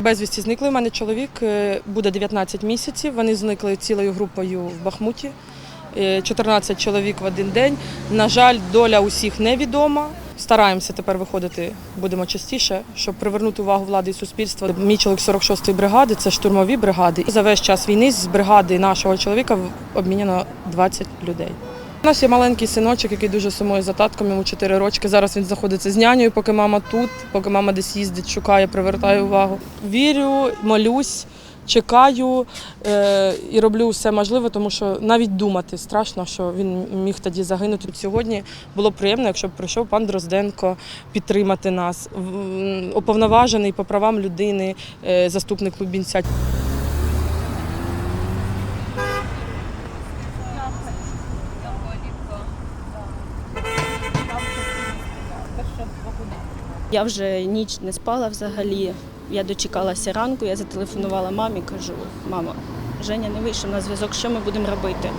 Безвісті зникли. У мене чоловік е, буде 19 місяців. Вони зникли цілою групою в Бахмуті. Е, 14 чоловік в один день. На жаль, доля усіх невідома. Стараємося тепер виходити, будемо частіше, щоб привернути увагу влади і суспільства. Мій чоловік 46-ї бригади, це штурмові бригади. За весь час війни з бригади нашого чоловіка обміняно 20 людей. У нас є маленький синочок, який дуже сумує за татком, йому 4 рочки. Зараз він знаходиться з нянею, поки мама тут, поки мама десь їздить, шукає, привертає увагу. Вірю, молюсь, чекаю е, і роблю все можливе, тому що навіть думати страшно, що він міг тоді загинути. Сьогодні було приємно, якщо б прийшов пан Дрозденко підтримати нас, уповноважений по правам людини, е, заступник Лубінця. Я вже ніч не спала взагалі. Я дочекалася ранку, я зателефонувала мамі, кажу, мама, Женя не вийшов на зв'язок, що ми будемо робити?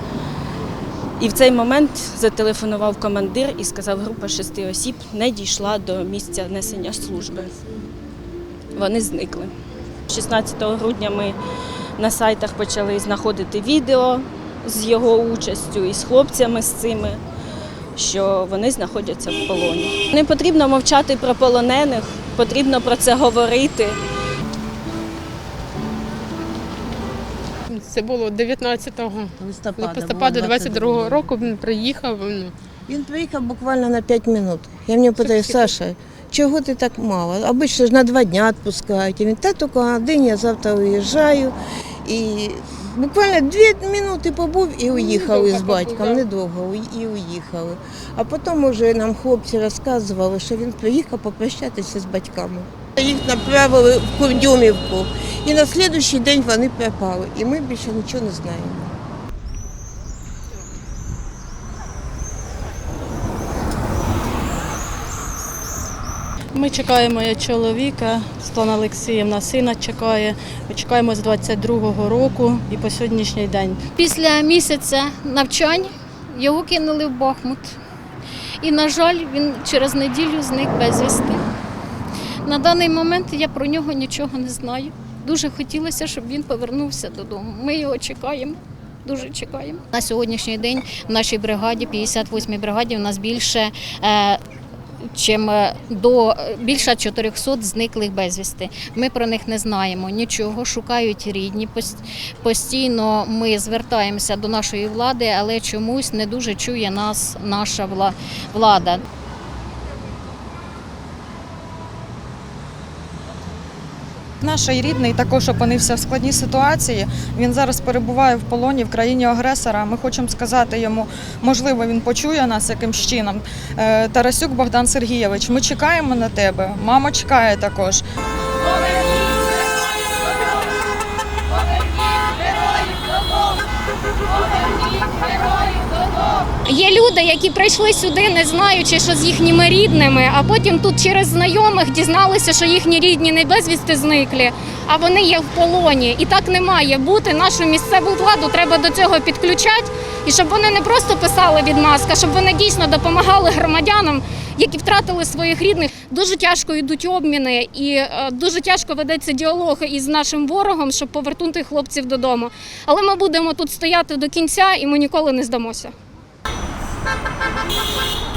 І в цей момент зателефонував командир і сказав, група шести осіб не дійшла до місця несення служби. Вони зникли. 16 грудня ми на сайтах почали знаходити відео з його участю і з хлопцями з цими що вони знаходяться в полоні. Не потрібно мовчати про полонених, потрібно про це говорити. Це було 19 листопада, листопада було 22 року. Він приїхав. Ну, Він приїхав буквально на 5 минут. Я в нього питаю, Саша, чого ти так мало? Обично ж на два дня відпускають. І Він та тільки на день, я завтра уїжджаю. І буквально дві минути побув і уїхав із батьком. Недовго і уїхали. А потім вже нам хлопці розказували, що він приїхав попрощатися з батьками. Їх направили в Курдюмівку. І на наступний день вони пропали. І ми більше нічого не знаємо. Ми чекаємо я чоловіка, Світлана Олексіївна сина чекає. Ми чекаємо з 22-го року і по сьогоднішній день. Після місяця навчань його кинули в Бахмут. І, на жаль, він через неділю зник безвісти. На даний момент я про нього нічого не знаю. Дуже хотілося, щоб він повернувся додому. Ми його чекаємо. Дуже чекаємо. На сьогоднішній день в нашій бригаді, 58-й бригаді, у нас більше е, чим е, до більше 400 зниклих безвісти. Ми про них не знаємо нічого, шукають рідні. Постійно ми звертаємося до нашої влади, але чомусь не дуже чує нас наша влада. Наш рідний також опинився в складній ситуації. Він зараз перебуває в полоні в країні агресора. Ми хочемо сказати йому, можливо, він почує нас якимсь чином. Е, Тарасюк Богдан Сергійович, ми чекаємо на тебе. Мама чекає також. Є люди, які прийшли сюди, не знаючи, що з їхніми рідними, а потім тут через знайомих дізналися, що їхні рідні не безвісти зниклі, а вони є в полоні. І так не має бути. Нашу місцеву владу треба до цього підключати, і щоб вони не просто писали відмазка, щоб вони дійсно допомагали громадянам, які втратили своїх рідних. Дуже тяжко йдуть обміни, і е, дуже тяжко ведеться діалог із нашим ворогом, щоб повернути хлопців додому. Але ми будемо тут стояти до кінця, і ми ніколи не здамося. Ha ha ha!